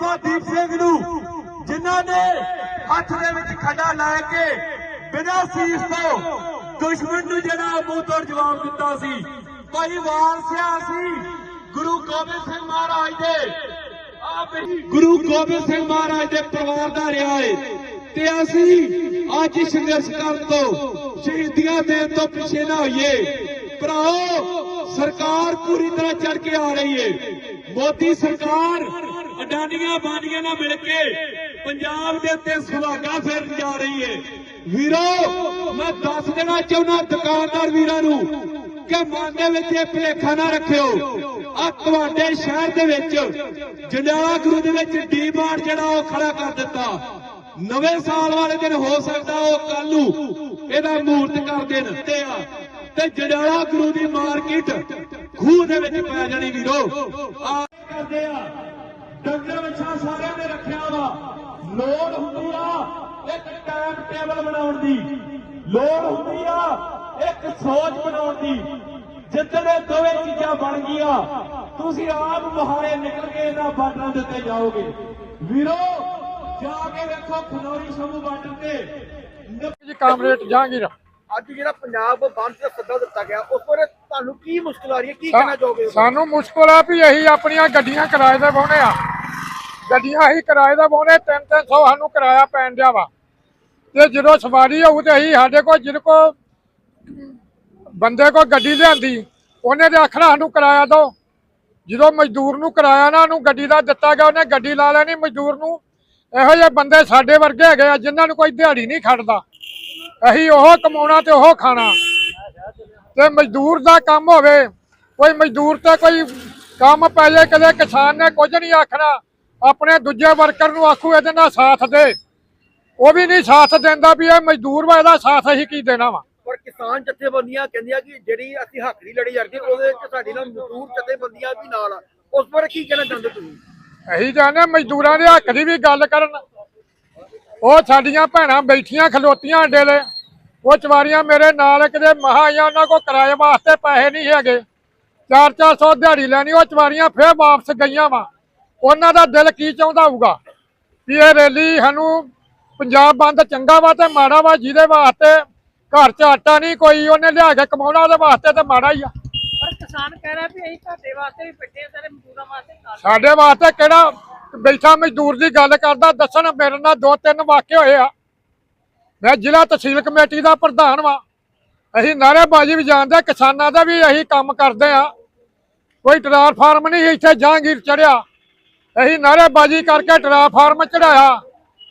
ਬਾਬਾ ਦੀਪ ਸਿੰਘ ਨੂੰ, ਜਿਨ੍ਹਾਂ ਨੇ ਹੱਥ ਦੇ ਵਿੱਚ ਖੰਡਾ ਲੈ ਕੇ ਬਿਨਾਂ ਸੀਸ ਤੋਂ ਦੁਸ਼ਮਣ ਨੂੰ ਜਿਹੜਾ ਮੂੰਹ ਜਵਾਬ ਦਿੱਤਾ ਸੀ। ਭਾਈ ਵਾਰਸਿਆ ਸੀ, ਗੁਰੂ ਗੋਬਿੰਦ ਸਿੰਘ ਮਹਾਰਾਜ ਦੇ। ਆਪ ਹੀ ਗੁਰੂ ਗੋਬਿੰਦ ਸਿੰਘ ਮਹਾਰਾਜ ਦੇ ਪਰਿਵਾਰ ਦਾ ਰਿਹਾ ਏ। ਤੇ ਅਸੀਂ ਅੱਜ ਸੰਘਰਸ਼ ਕਰਨ ਤੋਂ ਸ਼ਹੀਦੀਆਂ ਦੇਣ ਤੋਂ ਪਿੱਛੇ ਨਾ ਹੋਈਏ। ਭਰਾਓ, ਸਰਕਾਰ ਪੂਰੀ ਤਰ੍ਹਾਂ ਚੜ ਕੇ ਆ ਰਹੀ ਏ। ਮੋਦੀ ਸਰਕਾਰ ਅਡਾਨੀਆਂ ਬਾਨੀਆਂ ਨਾਲ ਮਿਲ ਕੇ ਪੰਜਾਬ ਦੇ ਉੱਤੇ ਸੁਹਾਗਾ ਫੇਰਨ ਜਾ ਰਹੀ ਏ ਵੀਰੋ, ਮੈਂ ਦੱਸ ਦੇਣਾ ਚਾਹੁੰਦਾ ਦੁਕਾਨਦਾਰ ਵੀਰਾਂ ਨੂੰ ਕਿ ਮਨ ਦੇ ਵਿੱਚ ਇਹ ਭੁਲੇਖਾ ਨਾ ਰੱਖਿਓ। ਆ ਤੁਹਾਡੇ ਸ਼ਹਿਰ ਦੇ ਵਿੱਚ ਜੰਡਿਆਲਾ ਗੁਰੂ ਦੇ ਵਿੱਚ ਡੀ ਡੀਮਾਰਟ ਜਿਹੜਾ ਉਹ ਖੜਾ ਕਰ ਦਿੱਤਾ। ਨਵੇਂ ਸਾਲ ਵਾਲੇ ਦਿਨ ਹੋ ਸਕਦਾ ਉਹ ਕੱਲ ਨੂੰ ਇਹਦਾ ਮੂਰਤ ਕਰ ਦੇਣ ਤੇ ਆ। ਤੇ ਜੰਡਿਆਲਾ ਗੁਰੂ ਦੀ ਮਾਰਕੀਟ ਖੂਹ ਦੇ ਵਿੱਚ ਪੈ ਜਾਣੀ ਵੀਰੋ। ਆ ਕਰਦੇ ਆ। ਡੰਗਰ ਵੱਛਾ ਸਾਰਿਆਂ ਨੇ ਰੱਖਿਆ ਵਾ। ਲੋੜ ਹੁੰਦੀ ਆ ਇੱਕ ਟਾਈਮ ਟੇਬਲ ਬਣਾਉਣ ਦੀ। ਲੋੜ ਹੁੰਦੀ ਆ ਇੱਕ ਸੋਚ ਬਣਾਉਣ ਦੀ। ਜਿੱਦਣ ਇਹ ਦੋਵੇਂ ਚੀਜ਼ਾਂ ਬਣ ਗਈਆਂ, ਤੁਸੀਂ ਆਪ ਮੁਹਾਰੇ ਨਿਕਲ ਕੇ ਇਹਨਾਂ ਬਾਰਡਰਾਂ ਦੇ ਉੱਤੇ ਜਾਓਗੇ। ਵੀਰੋ, ਜਾ ਕੇ ਵੇਖੋ ਖਨੌਰੀ ਸ਼ੰਭੂ ਬਾਰਡਰ ਤੇ। ਜੀ, ਕਾਮਰੇਡ, ਜਹਾਂਗੀਰ। ਅੱਜ ਜਿਹੜਾ ਪੰਜਾਬ ਬੰਦ ਦਾ ਸੱਦਾ ਦਿੱਤਾ ਗਿਆ ਉਸ ਬਾਰੇ ਤੁਹਾਨੂੰ ਕੀ ਮੁਸ਼ਕਲ ਆ ਰਹੀ ਹੈ? ਕੀ ਕਹਿਣਾ ਚਾਹੋਗੇ ਸਾਨੂੰ ਮੁਸ਼ਕਲ ਆ ਵੀ ਅਸੀਂ ਆਪਣੀਆਂ ਗੱਡੀਆਂ ਕਿਰਾਏ ਤੇ ਬਾਉਨੇ ਆ ਗੱਡੀਆਂ ਅਸੀਂ ਕਿਰਾਏ ਤੇ ਬਾਉਨੇ 3-300 ਸਾਨੂੰ ਕਿਰਾਇਆ ਪੈਣ ਦਿਆ ਵਾ। ਤੇ ਜਦੋਂ ਸਵਾਰੀ ਹੋਊ ਤੇ ਅਸੀਂ ਸਾਡੇ ਕੋਲ ਜਿਹਦੇ ਕੋ ਬੰਦੇ ਕੋ ਗੱਡੀ ਲਿਆਂਦੀ ਉਹਨੇ ਤੇ ਆਖਣਾ ਸਾਨੂੰ ਕਿਰਾਇਆ ਦਿਓ। ਜਦੋਂ ਮਜ਼ਦੂਰ ਨੂੰ ਕਿਰਾਇਆ ਨਾ ਉਹਨੂੰ ਗੱਡੀ ਦਾ ਦਿੱਤਾ ਗਿਆ ਉਹਨੇ ਗੱਡੀ ਲਾ ਲੈਣੀ ਮਜ਼ਦੂਰ ਨੂੰ। ਇਹੋ ਜਿਹੇ ਬੰਦੇ ਸਾਡੇ ਵਰਗੇ ਹੈਗੇ ਆ ਜਿਨ੍ਹਾਂ ਨੂੰ ਕੋਈ ਦਿਹਾੜੀ ਨਹੀਂ ਖੜਦਾ। ਅਸੀਂ ਉਹ ਕਮਾਉਣਾ ਤੇ ਉਹ ਖਾਣਾ। ਤੇ ਮਜ਼ਦੂਰ ਦਾ ਕੰਮ ਹੋਵੇ ਕੋਈ ਮਜ਼ਦੂਰ ਤੇ ਕੋਈ ਕੰਮ ਪੈ ਜਾਏ ਕਦੇ ਕਿਸਾਨ ਨੇ ਕੁਝ ਨਹੀਂ ਆਖਣਾ ਆਪਣੇ ਦੂਜੇ ਵਰਕਰ ਨੂੰ ਆਖੂ ਇਹਦੇ ਨਾਲ ਸਾਥ ਦੇ। ਉਹ ਵੀ ਨਹੀਂ ਸਾਥ ਦਿੰਦਾ ਵੀ ਇਹ ਮਜ਼ਦੂਰ ਵਾ ਇਹਦਾ ਸਾਥ ਅਸੀਂ ਕੀ ਦੇਣਾ ਵਾ? ਪਰ ਕਿਸਾਨ ਜਥੇਬੰਦੀਆਂ ਕਹਿੰਦੀਆਂ ਕਿ ਜਿਹੜੀ ਅਸੀਂ ਹੱਕ ਦੀ ਲੜੀ ਜਾਂਦੀ ਉਹਦੇ ਵਿੱਚ ਸਾਡੀ ਨਾਲ ਮਜ਼ਦੂਰ ਜਥੇਬੰਦੀਆਂ ਵੀ ਨਾਲ ਉਸ ਬਾਰੇ ਕੀ ਕਹਿਣਾ ਚਾਹੁੰਦੇ ਤੁਸੀਂ? ਅਸੀਂ ਜਾਣੇ ਮਜ਼ਦੂਰਾਂ ਦੇ ਹੱਕ ਦੀ ਵੀ ਗੱਲ ਕਰਨ। ਉਹ ਸਾਡੀਆਂ ਭੈਣਾਂ ਬੈਠੀਆਂ ਖਲੋਤੀਆਂ ਅੱਡੇ ਦੇ ਉਹ ਚਵਾਰੀਆਂ ਮੇਰੇ ਨਾਲ ਕਿਤੇ ਮਹਾ ਆਈਆਂ ਉਹਨਾਂ ਕੋ ਕਿਰਾਏ ਵਾਸਤੇ ਪੈਸੇ ਨਹੀਂ ਹੈਗੇ। 4-400 ਦਿਹਾੜੀ ਲੈਣੀ ਉਹ ਚਵਾਰੀਆਂ ਫੇਰ ਵਾਪਸ ਗਈਆਂ ਵਾ। ਉਹਨਾਂ ਦਾ ਦਿਲ ਕੀ ਚਾਹੁੰਦਾ ਹੋਊਗਾ? ਵੀ ਇਹ ਰੈਲੀ ਸਾਨੂੰ ਪੰਜਾਬ ਬੰਦ ਚੰਗਾ ਵਾ ਤੇ ਮਾੜਾ ਵਾ ਜਿਹਦੇ ਵਾਸਤੇ ਘਰ 'ਚ ਆਟਾ ਨਹੀਂ ਕੋਈ ਉਹਨੇ ਲਿਆ ਕੇ ਕਮਾਉਣਾ ਉਹਦੇ ਵਾਸਤੇ ਤੇ ਮਾੜਾ ਹੀ ਆ। ਪਰ ਕਿਸਾਨ ਕਹਿ ਰਿਹਾ ਵੀ ਅਸੀਂ ਤੁਹਾਡੇ ਵਾਸਤੇ ਵੀ ਆ ਸਾਰੇ ਮਜ਼ਦੂਰਾਂ ਵਾਸਤੇ ਸਾਡੇ ਵਾਸਤੇ ਕਿਹੜਾ ਬੈਠਾ ਮਜ਼ਦੂਰ ਦੀ ਗੱਲ ਕਰਦਾ, ਦੱਸਣ ਮੇਰੇ ਨਾਲ ਦੋ ਤਿੰਨ ਵਾਕਿਆ ਹੋਏ ਆ। ਮੈਂ ਜ਼ਿਲ੍ਹਾ ਤਹਿਸੀਲ ਕਮੇਟੀ ਦਾ ਪ੍ਰਧਾਨ ਵਾਂ। ਅਸੀਂ ਨਾਅਰੇਬਾਜ਼ੀ ਵੀ ਜਾਣਦੇ ਕਿਸਾਨਾਂ ਦਾ ਵੀ ਅਸੀਂ ਕੰਮ ਕਰਦੇ ਆ। ਕੋਈ ਟਰਾਂਸਫਾਰਮ ਨਹੀਂ ਇੱਥੇ, ਜਹਾਂਗੀਰ ਚੜਿਆ। ਅਸੀਂ ਨਾਅਰੇਬਾਜ਼ੀ ਕਰਕੇ ਟਰਾਂਸਫਾਰਮ ਚੜਾਇਆ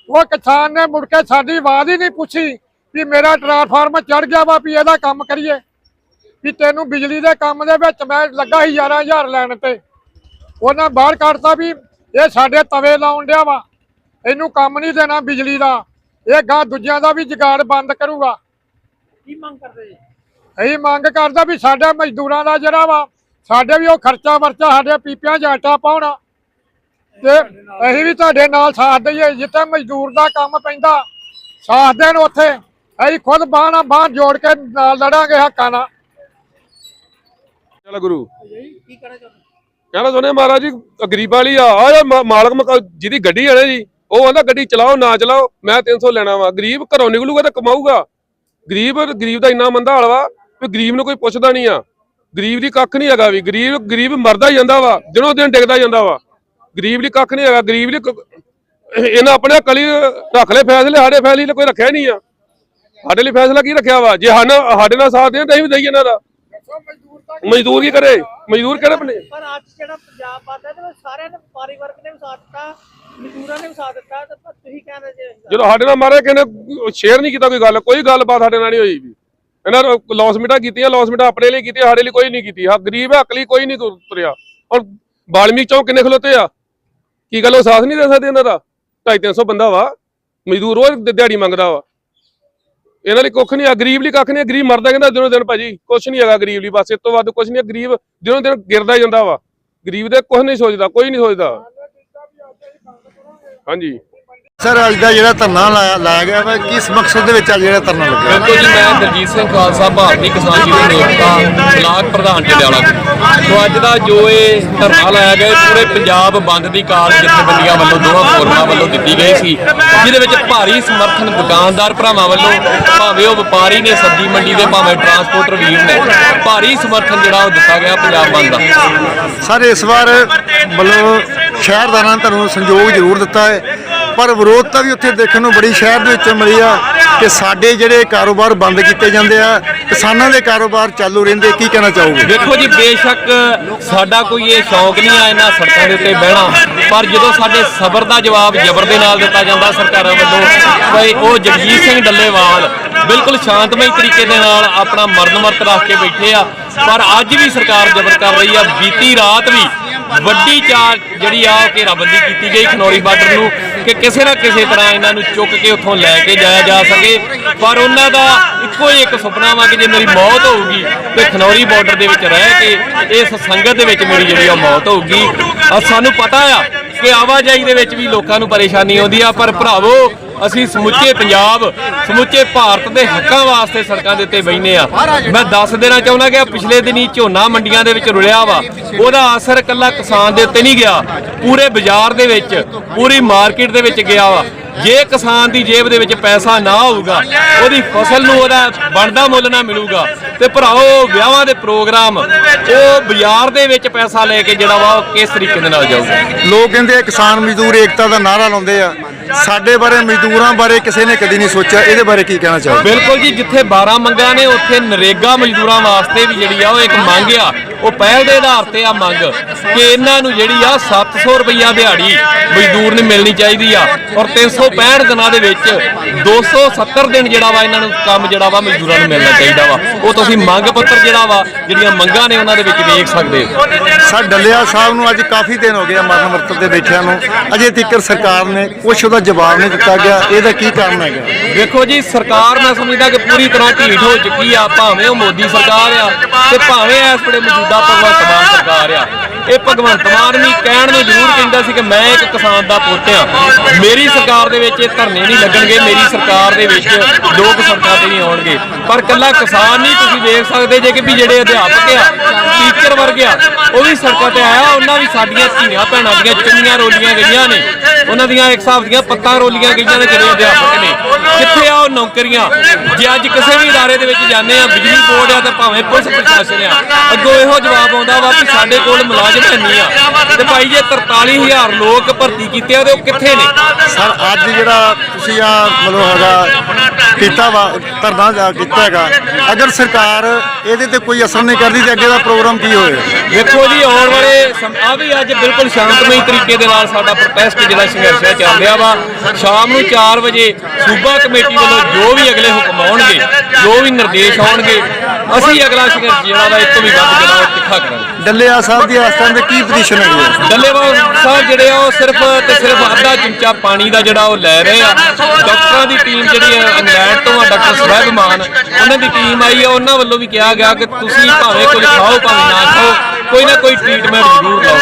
ਉਹ ਕਿਸਾਨ ਨੇ ਮੁੜ ਕੇ ਸਾਡੀ ਆਵਾਜ਼ ਹੀ ਨਹੀਂ ਪੁੱਛੀ ਵੀ ਮੇਰਾ ਟਰਾਂਸਫਾਰਮ ਚੜ ਗਿਆ ਵਾ, ਵੀ ਇਹਦਾ ਕੰਮ ਕਰੀਏ। ਵੀ ਤੈਨੂੰ ਬਿਜਲੀ ਦੇ ਕੰਮ ਦੇ ਵਿੱਚ ਮੈਂ ਲੱਗਾ ਸੀ 11000 ਲੈਣ ਤੇ। ਉਹਨਾਂ ਬਾਹਰ ਕੱਢਤਾ ਵੀ ਇਹ ਸਾਡੇ ਤਵੇ ਲਾਉਣ ਡਿਆ ਵਾ। ਇਹਨੂੰ ਕੰਮ ਨਹੀਂ ਦੇਣਾ ਬਿਜਲੀ ਦਾ। ਇਹ ਗਾਂ ਦੂਜਿਆਂ ਦਾ ਵੀ ਜੁਗਾੜ ਬੰਦ ਕਰੂਗਾ। ਕੀ ਮੰਗ ਕਰਦੇ ਜੀ? ਅਸੀਂ ਮੰਗ ਕਰਦਾ ਵੀ ਸਾਡੇ ਮਜ਼ਦੂਰਾਂ ਦਾ ਜਿਹੜਾ ਵਾ ਸਾਡੇ ਵੀ ਉਹ ਖਰਚਾ ਵਰਚਾ ਸਾਡੇ ਪੀਪਿਆਂ 'ਚ ਆਟਾ ਪਾਉਣਾ। ਤੇ ਅਸੀਂ ਵੀ ਤੁਹਾਡੇ ਨਾਲ ਸਾਥ ਦਈਏ ਜਿੱਥੇ ਮਜ਼ਦੂਰ ਦਾ ਕੰਮ ਪੈਂਦਾ ਸਾਥ ਦੇਣ ਉੱਥੇ। ਅਸੀਂ ਖੁਦ ਬਾਂਹ ਨਾਲ ਬਾਂਹ ਜੋੜ ਕੇ ਨਾਲ ਲੜਾਂਗੇ ਹੱਕਾਂ ਨਾਲ। ਚੱਲ ਗੁਰੂ। ਕੀ ਕਹਿਣਾ ਚਾਹੁੰਦੇ ਮਹਾਰਾਜ ਜੀ, ਗਰੀਬਾਂ ਲਈ ਆ ਆ ਜਾ ਮਾਲਕ ਜਿਹਦੀ ਗੱਡੀ ਹੈ ਨਾ ਜੀ, ਉਹ ਆਂਦਾ ਗੱਡੀ ਚਲਾਓ, ਨਾ ਚਲਾਓ, ਮੈਂ 300 ਲੈਣਾ ਵਾ। ਗਰੀਬ ਘਰੋਂ ਨਿਕਲੂਗਾ ਤਾਂ ਕਮਾਊਗਾ। ਗਰੀਬ ਗਰੀਬ ਦਾ ਇੰਨਾ ਮੰਦਾ ਹਾਲ ਵਾ ਵੀ ਗਰੀਬ ਨੂੰ ਕੋਈ ਪੁੱਛਦਾ ਨਹੀਂ ਆ। ਗਰੀਬ ਦੀ ਕੱਖ ਨਹੀਂ ਹੈਗਾ ਵੀ, ਗਰੀਬ ਗਰੀਬ ਮਰਦਾ ਜਾਂਦਾ ਵਾ, ਦਿਨੋਂ ਦਿਨ ਡਿੱਗਦਾ ਜਾਂਦਾ ਵਾ। ਗਰੀਬ ਲਈ ਕੱਖ ਨਹੀਂ ਹੈਗਾ, ਗਰੀਬ ਦੀ ਕ- ਇਹਨਾਂ ਆਪਣੇ ਕਲੀ ਰੱਖ ਲਏ ਫੈਸਲੇ, ਸਾਡੇ ਫੈਸਲੇ ਲਈ ਕੋਈ ਰੱਖਿਆ ਨਹੀਂ ਆ। ਸਾਡੇ ਲਈ ਫੈਸਲਾ ਕੀ ਰੱਖਿਆ ਵਾ? ਜੇ ਹਨ, ਸਾਡੇ ਨਾਲ ਸਾਥ ਦੇਣ ਤਾਂ ਅਸੀਂ ਵੀ ਦਈਏ ਇਹਨਾਂ ਦਾ। ਮਜ਼ਦੂਰ ਕੀ ਕਰੇ? ਮਜ਼ਦੂਰ ਕਿਹੜੇ ਬਣੇ ਪਰ ਅੱਜ ਜਿਹੜਾ ਪੰਜਾਬ ਬੰਦ ਹੈ ਤੇ ਸਾਰਿਆਂ ਨੇ ਵਪਾਰੀ ਵਰਗ ਨੇ ਵੀ ਸਾਥ ਦਿੱਤਾ ਮਜ਼ਦੂਰਾਂ ਨੇ ਵੀ ਸਾਥ ਦਿੱਤਾ ਤੇ ਪਰ ਤੁਸੀਂ ਕਹਿੰਦੇ ਜੇ ਜਦੋਂ ਸਾਡੇ ਨਾਲ ਮਾਰੇ ਕਹਿੰਦੇ ਸ਼ੇਅਰ ਨਹੀਂ ਕੀਤਾ ਕੋਈ ਗੱਲ ਕੋਈ ਗੱਲਬਾਤ ਸਾਡੇ ਨਾਲ ਨਹੀਂ ਹੋਈ ਵੀ। ਇਹਨਾਂ ਨੇ ਲੌਸਮਿਟਾ ਕੀਤੀਆਂ ਲੌਸਮਿਟਾ ਆਪਣੇ ਲਈ ਕੀਤੀ ਸਾਡੇ ਲਈ ਕੋਈ ਨਹੀਂ ਕੀਤੀ ਹਾਂ ਗਰੀਬ ਹੱਕ ਲਈ ਕੋਈ ਨਹੀਂ ਤੁਰ- ਤੁਰਿਆ। ਔਰ ਬਾਲਮੀਕ ਚੌਂਕ ਕਿੰਨੇ ਖਲੋਤੇ ਆ? ਕੀ ਗੱਲ ਉਹ ਸਾਥ ਨਹੀਂ ਦੇ ਸਕਦੇ ਇਹਨਾਂ ਦਾ? 250 ਬੰਦਾ ਵਾ। ਮਜ਼ਦੂਰ ਰੋਜ਼ ਦਿਹਾੜੀ ਮੰਗਦਾ ਵਾ। ਇਹਨਾਂ ਲਈ ਕੁੱਖ ਨਹੀਂ ਆ ਗਰੀਬ ਲਈ ਕੱਖ ਨਹੀਂ ਆ, ਗਰੀਬ ਮਰਦਾ ਕਹਿੰਦਾ ਦਿਨੋਂ ਦਿਨ ਭਾਜੀ ਕੁਛ ਨਹੀਂ ਹੈਗਾ ਗਰੀਬ ਲਈ ਬਸ ਇਸ ਤੋਂ ਵੱਧ ਕੁਛ ਨਹੀਂ ਗਰੀਬ ਦਿਨੋਂ ਦਿਨ ਗਿਰਦਾ ਜਾਂਦਾ ਵਾ। ਗਰੀਬ ਦੇ ਕੁਛ ਨਹੀਂ ਸੋਚਦਾ ਕੋਈ ਨਹੀਂ ਸੋਚਦਾ। ਹਾਂਜੀ। ਸਰ ਅੱਜ ਦਾ ਜਿਹੜਾ ਧਰਨਾ ਲਾਇਆ ਲਾਇਆ ਗਿਆ ਵਾ ਕਿਸ ਮਕਸਦ ਦੇ ਵਿੱਚ ਅੱਜ ਜਿਹੜਾ ਧਰਨਾ ਲੱਗਿਆ? ਬਿਲਕੁਲ ਜੀ ਮੈਂ ਦਲਜੀਤ ਸਿੰਘ ਖਾਲਸਾ ਭਾਰਤੀ ਕਿਸਾਨ ਯੂਨੀਅਨ ਏਕਤਾ ਬਲਾਕ ਪ੍ਰਧਾਨ ਜੰਡਿਆਲਾ ਤੋਂ ਅੱਜ ਦਾ ਜੋ ਇਹ ਧਰਨਾ ਲਾਇਆ ਗਿਆ ਇਹ ਪੂਰੇ ਪੰਜਾਬ ਬੰਦ ਦੀ ਕਾਲ ਜਥੇਬੰਦੀਆਂ ਵੱਲੋਂ ਦੋਹਾਂ ਫੋਰਮਾਂ ਵੱਲੋਂ ਦਿੱਤੀ ਗਈ ਸੀ ਜਿਹਦੇ ਵਿੱਚ ਭਾਰੀ ਸਮਰਥਨ ਦੁਕਾਨਦਾਰ ਭਰਾਵਾਂ ਵੱਲੋਂ ਭਾਵੇਂ ਉਹ ਵਪਾਰੀ ਨੇ ਸਬਜ਼ੀ ਮੰਡੀ ਦੇ ਭਾਵੇਂ ਟਰਾਂਸਪੋਰਟਰ ਵੀਰ ਨੇ ਭਾਰੀ ਸਮਰਥਨ ਜਿਹੜਾ ਉਹ ਦਿੱਤਾ ਗਿਆ ਪੰਜਾਬ ਬੰਦ ਦਾ। ਸਰ ਇਸ ਵਾਰ ਮਤਲਬ ਸ਼ਹਿਰਦਾਰਾਂ ਨੇ ਤੁਹਾਨੂੰ ਸੰਯੋਗ ਜ਼ਰੂਰ ਦਿੱਤਾ ਹੈ। ਪਰ ਵਿਰੋਧਤਾ ਵੀ ਉੱਥੇ ਦੇਖਣ ਨੂੰ ਬੜੀ ਸ਼ਹਿਰ ਦੇ ਵਿੱਚ ਮਿਲੀ ਆ ਕਿ ਸਾਡੇ ਜਿਹੜੇ ਕਾਰੋਬਾਰ ਬੰਦ ਕੀਤੇ ਜਾਂਦੇ ਆ, ਕਿਸਾਨਾਂ ਦੇ ਕਾਰੋਬਾਰ ਚਾਲੂ ਰਹਿੰਦੇ, ਕੀ ਕਹਿਣਾ ਚਾਹੋਗੇ? ਦੇਖੋ ਜੀ, ਬੇਸ਼ੱਕ ਸਾਡਾ ਕੋਈ ਇਹ ਸ਼ੌਕ ਨਹੀਂ ਆ ਇਹਨਾਂ ਸੜਕਾਂ ਦੇ ਉੱਤੇ ਬਹਿਣਾ। ਪਰ ਜਦੋਂ ਸਾਡੇ ਸਬਰ ਦਾ ਜਵਾਬ ਜ਼ਬਰ ਦੇ ਨਾਲ ਦਿੱਤਾ ਜਾਂਦਾ ਸਰਕਾਰਾਂ ਵੱਲੋਂ, ਭਈ ਉਹ ਜਗਜੀਤ ਸਿੰਘ ਡੱਲੇਵਾਲ ਬਿਲਕੁਲ ਸ਼ਾਂਤਮਈ ਤਰੀਕੇ ਦੇ ਨਾਲ ਆਪਣਾ ਮਰਨ ਵਰਤ ਰੱਖ ਕੇ ਬੈਠੇ ਆ। ਪਰ ਅੱਜ ਵੀ ਸਰਕਾਰ ਜ਼ਬਰ ਕਰ ਰਹੀ ਆ। ਬੀਤੀ ਰਾਤ ਵੀ ਵੱਡੀ ਚਾਰ ਜਿਹੜੀ ਆ ਉਹ ਘੇਰਾਬੰਦੀ ਕੀਤੀ ਗਈ ਖਨੌਰੀ ਬਾਰਡਰ ਨੂੰ। ਕਿ ਕਿਸੇ ਨਾ ਕਿਸੇ ਤਰ੍ਹਾਂ ਇਹਨਾਂ ਨੂੰ ਚੁੱਕ ਕੇ ਉੱਥੋਂ ਲੈ ਕੇ ਜਾਇਆ ਜਾ ਸਕੇ। ਪਰ ਉਹਨਾਂ ਦਾ ਇੱਕੋ ਹੀ ਇੱਕ ਸੁਪਨਾ ਵਾ ਕਿ ਜੇ ਮੇਰੀ ਮੌਤ ਹੋਊਗੀ, ਤੇ ਖਨੌਰੀ ਬਾਰਡਰ ਦੇ ਵਿੱਚ ਰਹਿ ਕੇ ਇਸ ਸੰਗਤ ਦੇ ਵਿੱਚ ਮੇਰੀ ਜਿਹੜੀ ਆ ਮੌਤ ਹੋਊਗੀ। ਸਾਨੂੰ ਪਤਾ ਆ ਕਿ ਆਵਾਜਾਈ ਦੇ ਵਿੱਚ ਵੀ ਲੋਕਾਂ ਨੂੰ ਪਰੇਸ਼ਾਨੀ ਆਉਂਦੀ ਆ, ਪਰ ਭਰਾਵੋ, ਅਸੀਂ ਸਮੁੱਚੇ ਪੰਜਾਬ, ਸਮੁੱਚੇ ਭਾਰਤ ਦੇ ਹੱਕਾਂ ਵਾਸਤੇ ਸੜਕਾਂ ਦੇ ਉੱਤੇ ਬੈਠੇ ਆ। ਮੈਂ ਦੱਸ ਦੇਣਾ ਚਾਹੁੰਦਾ ਕਿ ਪਿਛਲੇ ਦਿਨੀ ਝੋਨਾ ਮੰਡੀਆਂ ਦੇ ਵਿੱਚ ਰੁਲਿਆ ਵਾ। ਉਹਦਾ ਅਸਰ ਇਕੱਲਾ ਕਿਸਾਨ ਦੇ ਉੱਤੇ ਨਹੀਂ ਗਿਆ। ਪੂਰੇ ਬਾਜ਼ਾਰ ਦੇ ਵਿੱਚ, ਪੂਰੀ ਮਾਰਕੀਟ ਦੇ ਵਿੱਚ ਗਿਆ ਵਾ। ਜੇ ਕਿਸਾਨ ਦੀ ਜੇਬ ਦੇ ਵਿੱਚ ਪੈਸਾ ਨਾ ਹੋਊਗਾ, ਉਹਦੀ ਫਸਲ ਨੂੰ ਉਹਦਾ ਬਣਦਾ ਮੁੱਲ ਨਾ ਮਿਲੂਗਾ, ਤੇ ਭਰਾਓ, ਵਿਆਹਾਂ ਦੇ ਪ੍ਰੋਗਰਾਮ, ਉਹ ਬਾਜ਼ਾਰ ਦੇ ਵਿੱਚ ਪੈਸਾ ਲੈ ਕੇ ਜਿਹੜਾ ਵਾ, ਉਹ ਕਿਸ ਤਰੀਕੇ ਦੇ ਨਾਲ ਜਾਊਗਾ? ਲੋਕ ਕਹਿੰਦੇ ਆ ਕਿਸਾਨ ਮਜ਼ਦੂਰ ਏਕਤਾ ਦਾ ਨਾਰਾ ਲਾਉਂਦੇ ਆ। ਸਾਡੇ ਬਾਰੇ ਮਜ਼ਦੂਰਾਂ ਬਾਰੇ ਕਿਸੇ ਨੇ ਕਦੀ ਨਹੀਂ ਸੋਚਿਆ। ਇਹਦੇ ਬਾਰੇ ਕੀ ਕਹਿਣਾ ਚਾਹੋਗੇ? ਬਿਲਕੁਲ ਜੀ ਜਿੱਥੇ 12 ਮੰਗਾਂ ਨੇ ਉੱਥੇ ਨਰੇਗਾ ਮਜ਼ਦੂਰਾਂ ਵਾਸਤੇ ਵੀ ਜਿਹੜੀ ਆ ਉਹ ਇੱਕ ਮੰਗ ਆ। ਉਹ ਪਹਿਲ ਦੇ ਆਧਾਰ ਤੇ ਆ ਮੰਗ ਕਿ ਇਹਨਾਂ ਨੂੰ ਜਿਹੜੀ ਆ 700 ਰੁਪਈਆ ਦਿਹਾੜੀ ਮਜ਼ਦੂਰ ਨੂੰ ਮਿਲਣੀ ਚਾਹੀਦੀ ਆ। ਔਰ 365 ਦਿਨਾਂ ਦੇ ਵਿੱਚ 270 ਦਿਨ ਜਿਹੜਾ ਵਾ ਇਹਨਾਂ ਨੂੰ ਕੰਮ ਜਿਹੜਾ ਵਾ ਮਜ਼ਦੂਰਾਂ ਨੂੰ ਮਿਲਣਾ ਚਾਹੀਦਾ ਵਾ। ਉਹ ਤੁਸੀਂ ਮੰਗ ਪੱਤਰ ਜਿਹੜਾ ਵਾ ਜਿਹੜੀਆਂ ਮੰਗਾਂ ਨੇ ਉਹਨਾਂ ਦੇ ਵਿੱਚ ਵੇਖ ਸਕਦੇ ਹੋ। ਸਰ ਡੱਲਿਆ ਸਾਹਿਬ ਨੂੰ ਅੱਜ ਕਾਫੀ ਦਿਨ ਹੋ ਗਏ ਆ ਮਰਨ ਵਰਤ ਤੇ ਬੈਠਿਆਂ ਨੂੰ। ਅਜੇ ਤੱਕ ਸਰਕਾਰ ਨੇ ਕੁਝ ਉਹਦਾ ਜਵਾਬ ਨਹੀਂ ਦਿੱਤਾ ਗਿਆ, ਇਹਦਾ ਕੀ ਕਾਰਨ ਹੈਗਾ? ਵੇਖੋ ਜੀ, ਸਰਕਾਰ ਮੈਂ ਸਮਝਦਾ ਕਿ ਪੂਰੀ ਤਰ੍ਹਾਂ ਢੀਠ ਹੋ ਚੁੱਕੀ ਆ, ਭਾਵੇਂ ਉਹ ਮੋਦੀ ਸਰਕਾਰ ਆ ਤੇ ਭਾਵੇਂ ਇਸ ਵੇਲੇ ਮੌਜੂਦਾ ਭਗਵੰਤ ਮਾਨ ਸਰਕਾਰ ਆ। ਇਹ ਭਗਵੰਤ ਮਾਨ ਵੀ ਕਹਿਣ ਨੂੰ ਜ਼ਰੂਰ ਕਹਿੰਦਾ ਸੀ ਕਿ ਮੈਂ ਇੱਕ ਕਿਸਾਨ ਦਾ ਪੁੱਤ ਆ ਮੇਰੀ ਸਰਕਾਰ ਦੇ ਵਿੱਚ ਇਹ ਧਰਨੇ ਨਹੀਂ ਲੱਗਣਗੇ ਮੇਰੀ ਸਰਕਾਰ ਦੇ ਵਿੱਚ ਲੋਕ ਸੜਕਾਂ ਤੇ ਨਹੀਂ ਆਉਣਗੇ ਪਰ ਕੱਲਾ ਕਿਸਾਨ ਨਹੀਂ ਤੁਸੀਂ ਦੇਖ ਸਕਦੇ ਜੇ ਕਿ ਵੀ ਜਿਹੜੇ ਅਧਿਆਪਕ ਆ ਟੀਚਰ ਵਰਗ ਆ ਉਹ ਵੀ ਸੜਕਾਂ ਤੇ ਆਇਆ ਉਹਨਾਂ ਵੀ ਸਾਡੀਆਂ ਧੀਆਂ ਭੈਣਾਂ ਦੀਆਂ ਚੁੰਨੀਆਂ ਰੋਲੀਆਂ ਗਈਆਂ ਨੇ ਉਹਨਾਂ ਦੀਆਂ ਇੱਕ ਹਿਸਾਬ ਦੀਆਂ ਪੱਤਾਂ ਰੋਲੀਆਂ ਗਈਆਂ ਨੇ ਜਿਹੜੇ ਅਧਿਆਪਕ ਨੇ ਕਿੱਥੇ ਆ ਉਹ ਨੌਕਰੀਆਂ ਜੇ ਅੱਜ ਕਿਸੇ ਵੀ ادارے ਦੇ ਵਿੱਚ ਜਾਂਦੇ ਆ ਬਿਜਲੀ ਬੋਰਡ ਆ ਤੇ ਭਾਵੇਂ ਪੁਲਿਸ ਪ੍ਰਸ਼ਾਸਨ ਆ ਅੱਗੋਂ ਇਹੋ ਜਵਾਬ ਆਉਂਦਾ ਵਾ ਕਿ ਸਾਡੇ ਕੋਲ ਮੁਲਾਜ਼ਮ ਹੈ ਨਹੀਂ ਆ। ਤੇ ਭਾਈ ਜੇ 43000 ਲੋਕ ਭਰਤੀ ਕੀਤੇ ਆ ਤੇ ਉਹ ਕਿੱਥੇ ਨੇ? ਸਰ ਅੱਜ ਜਿਹੜਾ ਤੁਸੀਂ ਆ ਮਤਲਬ ਹੈਗਾ ਕੀਤਾ ਵਾ ਧਰਨਾ ਜਾ ਕੀਤਾ ਹੈਗਾ ਅਗਰ ਸਰਕਾਰ ਇਹਦੇ ਤੇ ਕੋਈ ਅਸਰ ਨਹੀਂ ਕਰਦੀ ਤੇ ਅੱਗੇ ਦਾ ਪ੍ਰੋਗਰਾਮ ਕੀ ਹੋਏਗਾ ਦੇਖੋ ਜੀ ਆਉਣ ਵਾਲੇ ਆ ਵੀ ਅੱਜ ਬਿਲਕੁਲ ਸ਼ਾਂਤਮਈ ਤਰੀਕੇ ਦੇ ਨਾਲ ਸਾਡਾ ਪ੍ਰੋਟੈਸਟ ਜਿਹੜਾ ਸੰਘਰਸ਼ ਹੈ ਚੱਲ ਰਿਹਾ ਵਾ। ਸ਼ਾਮ ਨੂੰ 4 ਵਜੇ ਸੂਬਾ ਕਮੇਟੀ ਵੱਲੋਂ ਜੋ ਵੀ ਅਗਲੇ ਹੁਕਮ ਜੋ ਵੀ ਨਿਰਦੇਸ਼ ਆਉਣਗੇ ਅਸੀਂ ਅਗਲਾ ਸੰਘਰਸ਼ ਜਿਹੜਾ ਵਾ ਇਸ ਤੋਂ ਵੀ ਵੱਧ ਜਿਹੜਾ ਉਹ ਤਿੱਖਾ ਕਰਾਂਗੇ। ਡੱਲਿਆ ਸਾਹਿਬ ਦੀ ਟਾਈਮ ਤੇ ਕੀ ਪੋਜੀਸ਼ਨ ਹੈ ਡੱਲੇਵਾਲ ਸਾਹਿਬ ਜਿਹੜੇ ਆ ਉਹ ਸਿਰਫ ਤੇ ਸਿਰਫ ਅੱਧਾ ਚਮਚਾ ਪਾਣੀ ਦਾ ਜਿਹੜਾ ਉਹ ਲੈ ਰਹੇ ਆ। ਡਾਕਟਰਾਂ ਦੀ ਟੀਮ ਜਿਹੜੀ ਹੈ ਇੰਗਲੈਂਡ ਤੋਂ ਆ ਡਾਕਟਰ ਸਵੈਬ ਮਾਨ ਉਹਨਾਂ ਦੀ ਟੀਮ ਆਈ ਆ ਉਹਨਾਂ ਵੱਲੋਂ ਵੀ ਕਿਹਾ ਗਿਆ ਕਿ ਤੁਸੀਂ ਭਾਵੇਂ ਕੁਝ ਖਾਓ ਭਾਵੇਂ ਨਾ ਖਾਓ ਕੋਈ ਨਾ ਕੋਈ ਟ੍ਰੀਟਮੈਂਟ ਜ਼ਰੂਰ ਲਓ।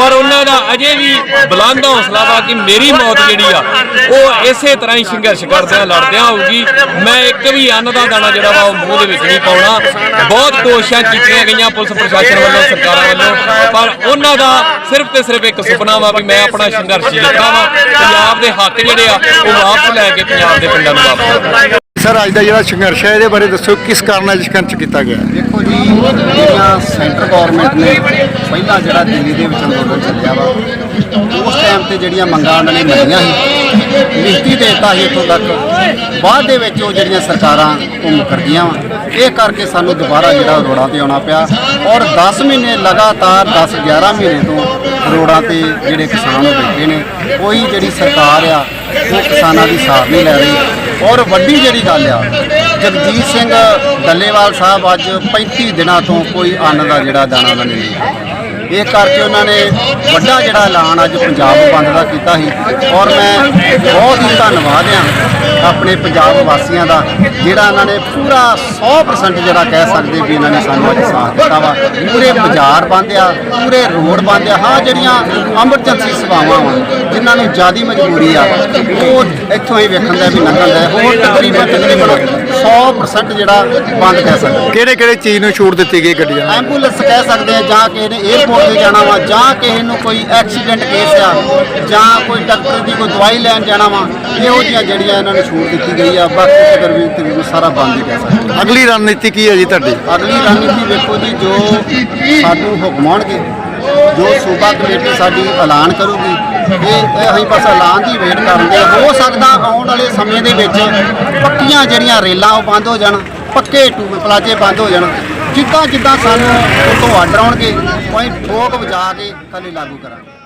ਪਰ ਉਹਨਾਂ ਦਾ ਅਜੇ ਵੀ ਬੁਲੰਦ ਹੌਸਲਾ ਵਾ ਕਿ ਮੇਰੀ ਮੌਤ ਜਿਹੜੀ ਆ, ਉਹ ਇਸੇ ਤਰ੍ਹਾਂ ਹੀ ਸੰਘਰਸ਼ ਕਰਦਿਆਂ ਲੜਦਿਆਂ ਹੋਊਗੀ। ਮੈਂ ਇੱਕ ਵੀ ਅੰਨ ਦਾ ਦਾਣਾ ਜਿਹੜਾ ਵਾ, ਉਹ ਮੂੰਹ ਦੇ ਵਿੱਚ ਨਹੀਂ ਪਾਉਣਾ। ਬਹੁਤ ਕੋਸ਼ਿਸ਼ਾਂ ਕੀਤੀਆਂ ਗਈਆਂ ਪੁਲਿਸ ਪ੍ਰਸ਼ਾਸਨ ਵੱਲੋਂ, ਸਰਕਾਰਾਂ ਵੱਲੋਂ, ਪਰ ਉਹਨਾਂ ਦਾ ਸਿਰਫ ਤੇ ਸਿਰਫ ਇੱਕ ਸੁਪਨਾ ਵਾ ਵੀ ਮੈਂ ਆਪਣਾ ਸੰਘਰਸ਼ ਜਿੱਤਾਂ ਵਾ। ਪੰਜਾਬ ਦੇ ਹੱਕ ਜਿਹੜੇ ਆ, ਉਹ ਵਾਪਸ ਲੈ ਕੇ ਪੰਜਾਬ ਦੇ ਪਿੰਡਾਂ ਨੂੰ ਵਾਪਸ ਸਰ, ਅੱਜ ਦਾ ਜਿਹੜਾ ਸੰਘਰਸ਼ ਹੈ, ਇਹਦੇ ਬਾਰੇ ਦੱਸੋ, ਕਿਸ ਕਾਰਨ ਅੱਜ ਸੰਘਰਸ਼ ਕੀਤਾ ਗਿਆ? ਦੇਖੋ ਜੀ ਜਿਹੜੀਆਂ ਸੈਂਟਰ ਗਵਰਨਮੈਂਟ ਨੇ ਪਹਿਲਾਂ ਜਿਹੜਾ ਦਿੱਲੀ ਦੇ ਵਿੱਚ ਅੰਦੋਲਨ ਚੱਲਿਆ ਵਾ, ਉਸ ਟਾਈਮ ਤੇ ਜਿਹੜੀਆਂ ਮੰਗਾਂ ਉਹਨਾਂ ਨੇ ਮੰਨੀਆਂ ਸੀ, ਲਿਖਤੀ ਦੇਤਾ ਸੀ ਇੱਥੋਂ ਤੱਕ, ਬਾਅਦ ਦੇ ਵਿੱਚ ਉਹ ਜਿਹੜੀਆਂ ਸਰਕਾਰਾਂ ਘੁੰਮ ਕਰਦੀਆਂ ਵਾ। ਇਹ ਕਰਕੇ ਸਾਨੂੰ ਦੁਬਾਰਾ ਜਿਹੜਾ ਰੋਡਾਂ ਤੇ ਆਉਣਾ ਪਿਆ, ਔਰ 10 ਮਹੀਨੇ ਲਗਾਤਾਰ 10 11 ਮਹੀਨੇ ਤੋਂ ਰੋਡਾਂ ਤੇ ਜਿਹੜੇ ਕਿਸਾਨ ਬੈਠੇ ਨੇ, ਕੋਈ ਜਿਹੜੀ ਸਰਕਾਰ ਆ, ਉਹ ਕਿਸਾਨਾਂ ਦੀ ਸਾਰ ਨਹੀਂ ਲੈ ਰਹੀ। ਔਰ ਵੱਡੀ ਜਿਹੜੀ ਗੱਲ ਆ, ਜਗਜੀਤ ਸਿੰਘ ਡੱਲੇਵਾਲ ਸਾਹਿਬ ਅੱਜ 35 ਦਿਨਾਂ ਤੋਂ ਕੋਈ ਅੰਨ ਦਾ ਜਿਹੜਾ ਦਾਣਾ ਬਣੇ ਨਹੀਂ। ਇਹ ਕਰਕੇ ਉਹਨਾਂ ਨੇ ਵੱਡਾ ਜਿਹੜਾ ਐਲਾਨ ਅੱਜ ਪੰਜਾਬ ਬੰਦ ਦਾ ਕੀਤਾ ਸੀ। ਔਰ ਮੈਂ ਬਹੁਤ ਹੀ ਧੰਨਵਾਦ ਆ ਆਪਣੇ ਪੰਜਾਬ ਵਾਸੀਆਂ ਦਾ, ਜਿਹੜਾ ਇਹਨਾਂ ਨੇ ਪੂਰਾ 100% ਜਿਹੜਾ ਕਹਿ ਸਕਦੇ ਵੀ ਇਹਨਾਂ ਨੇ ਸਾਨੂੰ ਅੱਜ ਸਾਥ ਦਿੱਤਾ ਵਾ। ਪੂਰੇ ਬਾਜ਼ਾਰ ਬੰਦ ਆ, ਪੂਰੇ ਰੋਡ ਬੰਦ ਆ। ਹਾਂ, ਜਿਹੜੀਆਂ ਐਮਰਜੈਂਸੀ ਸੇਵਾਵਾਂ ਵਾ, ਜਿਨ੍ਹਾਂ ਨੂੰ ਜਿਆਦੀ ਮਜਬੂਰੀ ਆ, ਉਹ ਇੱਥੋਂ ਹੀ ਵੇਖਣ ਦਾ ਵੀ ਲੰਘਣ ਦਾ ਹੋਰ ਤਕਰੀਬਨ ਤਕਰੀਬਨ 100% ਜਿਹੜਾ ਬੰਦ ਕਹਿ ਸਕਦੇ ਕਿਹੜੇ ਕਿਹੜੇ ਚੀਜ਼ ਨੂੰ ਛੂਟ ਦਿੱਤੀ ਗਈ ਗੱਡੀਆਂ ਨੂੰ? ਐਂਬੂਲੈਂਸ ਕਹਿ ਸਕਦੇ ਆ ਜਾਂ ਕਿਸੇ ਨੇ 에어ਪੋਰਟ ਤੇ ਜਾਣਾ ਵਾ ਜਾਂ ਕਿਸੇ ਨੂੰ ਕੋਈ ਐਕਸੀਡੈਂਟ ਕੇਸ ਆ ਜਾਂ ਕੋਈ ਡਾਕਟਰ ਦੀ ਕੋਈ ਦਵਾਈ ਲੈਣ ਜਾਣਾ ਵਾ ਇਹੋ ਜਿਹੀਆਂ ਜਿਹੜੀਆਂ ਇਹਨਾਂ ਨੂੰ ਛੂਟ ਦਿੱਤੀ ਗਈ ਆ ਬਾਕੀ ਵੀ ਤਕਰੀਬਨ ਸਾਰਾ ਬੰਦ ਹੀ ਕਹਿ ਸਕਦੇ। ਅਗਲੀ ਰਣਨੀਤੀ ਕੀ ਹੈ ਜੀ ਤੁਹਾਡੀ ਅਗਲੀ ਰਣਨੀਤੀ ਵੇਖੋ ਜੀ ਜੋ ਸਾਨੂੰ ਹੁਕਮ ਆਉਣਗੇ ਜੋ ਸੂਬਾ ਕਮੇਟੀ ਸਾਡੀ ਐਲਾਨ ਕਰੂਗੀ ਇਹ ਅਸੀਂ ਬਸ ਐਲਾਨ ਦੀ ਵੇਟ ਕਰਦੇ ਹਾਂ ਹੋ ਸਕਦਾ ਆਉਣ ਵਾਲੇ ਸਮੇਂ ਦੇ ਵਿੱਚ ਪੱਕੀਆਂ ਜਿਹੜੀਆਂ ਰੇਲਾਂ ਉਹ ਬੰਦ ਹੋ ਜਾਣ, ਪੱਕੇ ਟੂਬ ਪਲਾਜੇ ਬੰਦ ਹੋ ਜਾਣ। ਜਿੱਦਾਂ ਜਿੱਦਾਂ ਸਾਨੂੰ ਉਹ ਤੋਂ ਆਰਡਰ ਆਉਣਗੇ ਅਸੀਂ ਠੋਕ ਵਜਾ ਕੇ ਥੱਲੇ ਲਾਗੂ ਕਰਾਂਗੇ।